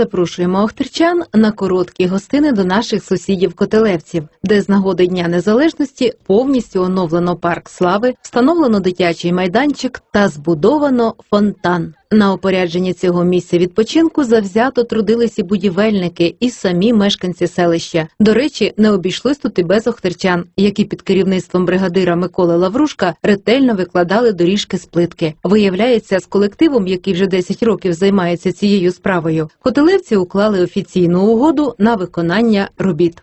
Запрошуємо охтирчан на короткі гостини до наших сусідів Котелевців, де з нагоди Дня Незалежності повністю оновлено парк слави, встановлено дитячий майданчик та збудовано фонтан. На опорядженні цього місця відпочинку завзято трудились і будівельники, і самі мешканці селища. До речі, не обійшлось тут і без охтирчан, які під керівництвом бригадира Миколи Лаврушка ретельно викладали доріжки з плитки. Виявляється, з колективом, який вже 10 років займається цією справою, котелевці уклали офіційну угоду на виконання робіт.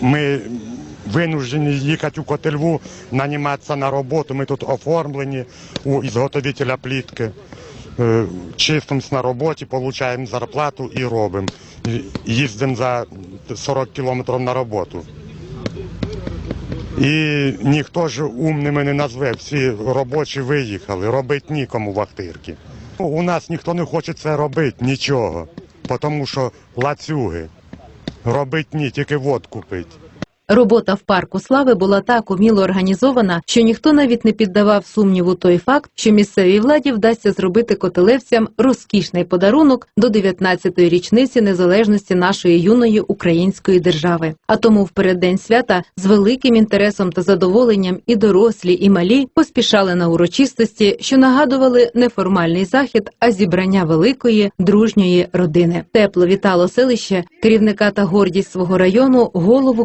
Ми винуждені їхати у Котельву, наніматися на роботу. Ми тут оформлені у ізготовителя плітки. Е, Чистимось на роботі, отримуємо зарплату і робимо. Їздимо за 40 кілометрів на роботу. І ніхто ж умними не назве, всі робочі виїхали, робити нікому в Ахтирці. У нас ніхто не хоче це робити, нічого, тому що лацюги. Робить ні, тільки водку пить. Робота в парку слави була так уміло організована, що ніхто навіть не піддавав сумніву той факт, що місцевій владі вдасться зробити котелевцям розкішний подарунок до 19-ї річниці незалежності нашої юної української держави. А тому в переддень свята з великим інтересом та задоволенням і дорослі, і малі поспішали на урочистості, що нагадували не формальний захід, а зібрання великої дружньої родини. Тепло вітало селище, керівника та гордість свого району, голову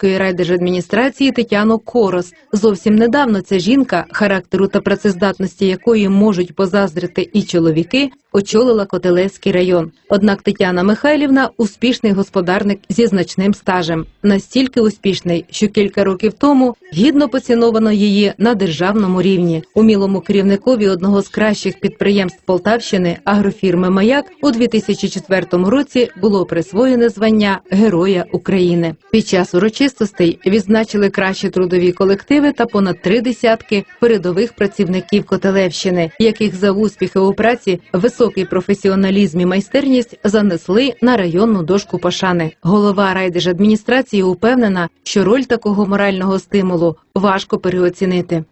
Котелевської райдержадміністрації Тетяну Корос. Зовсім недавно ця жінка, характеру та працездатності якої можуть позаздрити і чоловіки, очолила Котелевський район. Однак Тетяна Михайлівна успішний господарник зі значним стажем, настільки успішний, що кілька років тому гідно поціновано її на державному рівні. Умілому керівникові одного з кращих підприємств Полтавщини агрофірми Маяк у 2004 році було присвоєне звання Героя України. Під час урочистостей відзначили кращі трудові колективи та понад три десятки передових працівників Котелевщини, яких за успіхи у праці, високий професіоналізм і майстерність занесли на районну дошку пошани. Голова райдержадміністрації упевнена, що роль такого морального стимулу важко переоцінити.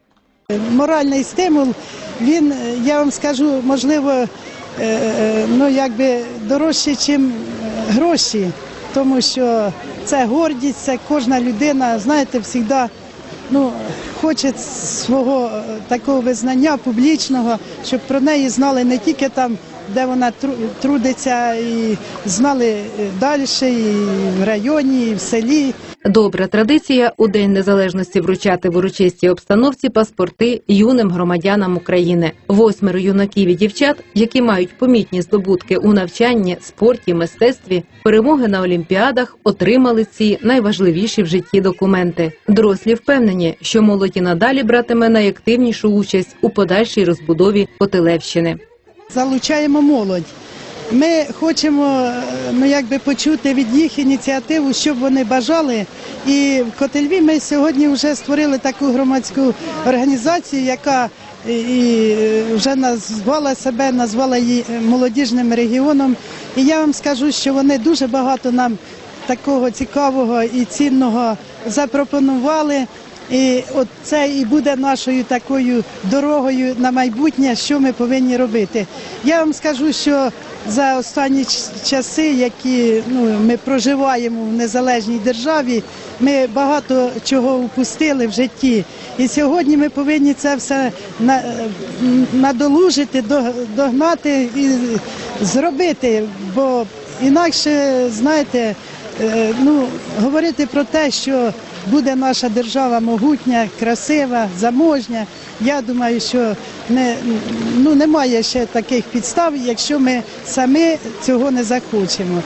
моральний стимул, він, е, я вам скажу, можливо, е, е, ну якби дорожче, ніж гроші, тому що це гордість, це кожна людина, знаєте, завжди ну, хоче свого е, такого визнання публічного, щоб про неї знали не тільки там, де вона тру- трудиться, і знали далі, і в районі, і в селі. Добра традиція у День Незалежності вручати в урочистій обстановці паспорти юним громадянам України. Восьмеро юнаків і дівчат, які мають помітні здобутки у навчанні, спорті, мистецтві, перемоги на олімпіадах, отримали ці найважливіші в житті документи. Дорослі впевнені, що молодь і надалі братиме найактивнішу участь у подальшій розбудові Котелевщини. Залучаємо молодь. Ми хочемо е, ну, якби почути від їх ініціативу, що б вони бажали. І в Котельві ми сьогодні вже створили таку громадську організацію, яка і- і е, вже назвала себе, назвала її е, молодіжним регіоном. І я вам скажу, що вони дуже багато нам такого цікавого і цінного запропонували. І от це і буде нашою такою дорогою на майбутнє, що ми повинні робити. Я вам скажу, що за останні часи, які ну, ми проживаємо в незалежній державі, ми багато чого упустили в житті. І сьогодні ми повинні це все надолужити, догнати і зробити. Бо інакше, знаєте, ну, говорити про те, що буде наша держава могутня, красива, заможня. Я думаю, що не, ну, немає ще таких підстав, якщо ми самі цього не захочемо.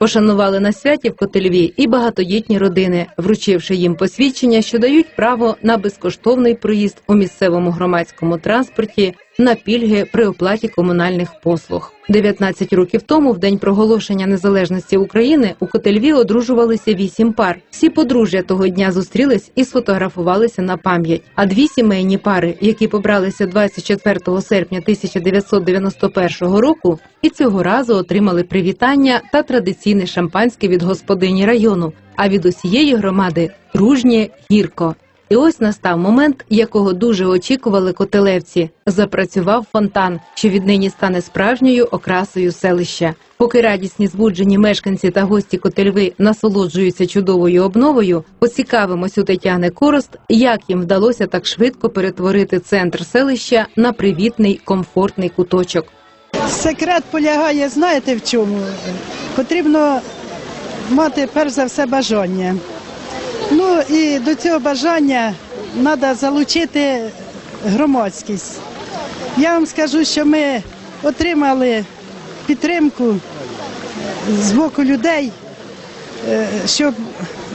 Пошанували на святі в Котельві і багатодітні родини, вручивши їм посвідчення, що дають право на безкоштовний проїзд у місцевому громадському транспорті на пільги при оплаті комунальних послуг. 19 років тому, в день проголошення незалежності України, у Котельві одружувалися вісім пар. Всі подружжя того дня зустрілись і сфотографувалися на пам'ять. А дві сімейні пари, які побралися 24 серпня 1991 року, і цього разу отримали привітання та традиційне шампанське від господині району. А від усієї громади дружнє гірко. І ось настав момент, якого дуже очікували котелевці. Запрацював фонтан, що віднині стане справжньою окрасою селища. Поки радісні збуджені мешканці та гості Котельви насолоджуються чудовою обновою, поцікавимось у Тетяни Корост, як їм вдалося так швидко перетворити центр селища на привітний комфортний куточок. Секрет полягає, знаєте в чому? Потрібно мати перш за все бажання. І до цього бажання треба залучити громадськість. Я вам скажу, що ми отримали підтримку з боку людей, е, щоб,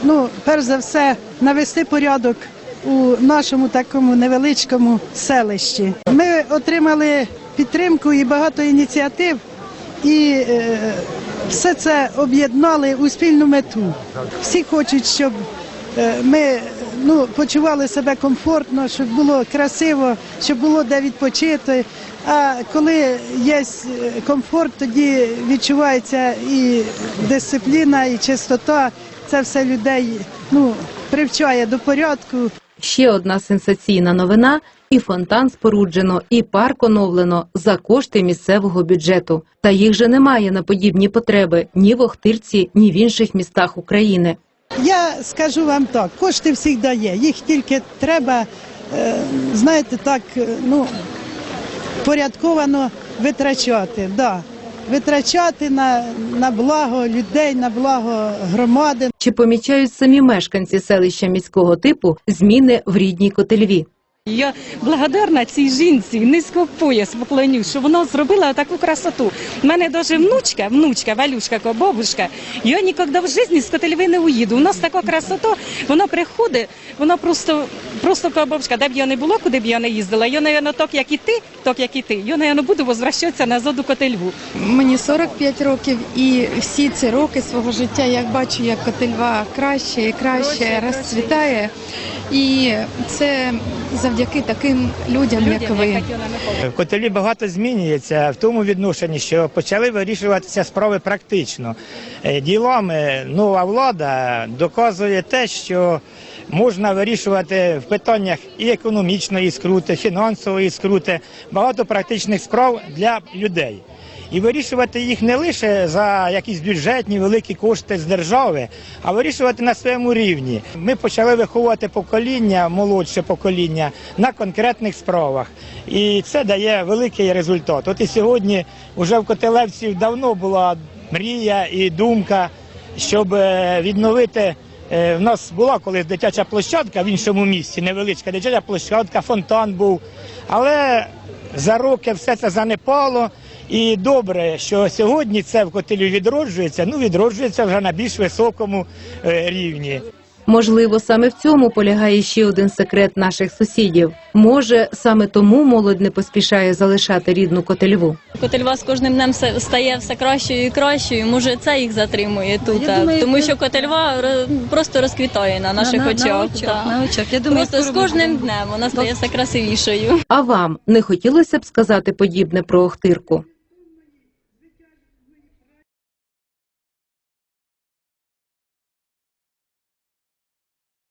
ну, перш за все, навести порядок у нашому такому невеличкому селищі. Ми отримали підтримку і багато ініціатив, і е, все це об'єднали у спільну мету. Всі хочуть, щоб ми ну, почували себе комфортно, щоб було красиво, щоб було де відпочити. А коли є е, комфорт, тоді відчувається і дисципліна, і чистота. Це все людей ну, привчає до порядку. Ще одна сенсаційна новина: і фонтан споруджено, і парк оновлено за кошти місцевого бюджету. Та їх же немає на подібні потреби ні в Охтирці, ні в інших містах України. Я скажу вам так, кошти завжди дає, їх тільки треба, е, знаєте, так, е, ну, порядковано витрачати. Да. Витрачати на, на благо людей, на благо громади. Чи помічають самі мешканці селища міського типу зміни в рідній Котельві? Я благодарна цій жінці, низько пояс поклоню, що вона зробила таку красоту. У мене навіть внучка, внучка, Валюшка, бабушка, я ніколи в житті з Котельви не уїду. У нас така красота, вона приходить, вона просто, просто бабушка, де б я не було, куди б я не їздила. Я, напевно, так, як і ти, так, як і ти, я, напевно, буду возвращатися назад у Котельву. Мені 45 років, і всі ці роки свого життя я бачу, як Котельва краще і краще розцвітає. І це завдяки таким людям, як ви. В котелі багато змінюється в тому відношенні, що почали вирішуватися справи практично. Е, Ділами нова влада доказує те, що можна вирішувати в питаннях і економічної скрути, фінансової скрути, багато практичних справ для людей. І вирішувати їх не лише за якісь бюджетні великі кошти з держави, а вирішувати на своєму рівні. Ми почали виховувати покоління, молодше покоління на конкретних справах. І це дає великий результат. От і сьогодні вже в Котелевців давно була мрія і думка, щоб е, відновити. е, В нас була колись дитяча площадка в іншому місці, невеличка дитяча площадка, фонтан був. Але за роки все це занепало. І добре, що сьогодні це в котелі відроджується, ну відроджується вже на більш високому е, рівні. Можливо, саме в цьому полягає ще один секрет наших сусідів. Може, саме тому молодь не поспішає залишати рідну Котельву. Котельва з кожним днем стає все кращою і кращою. Може, це їх затримує тут, тому що Котельва просто розквітає на наших очах. так. на очах. Я думаю, Просто з кожним будемо. днем вона стає все красивішою. А вам не хотілося б сказати подібне про Охтирку?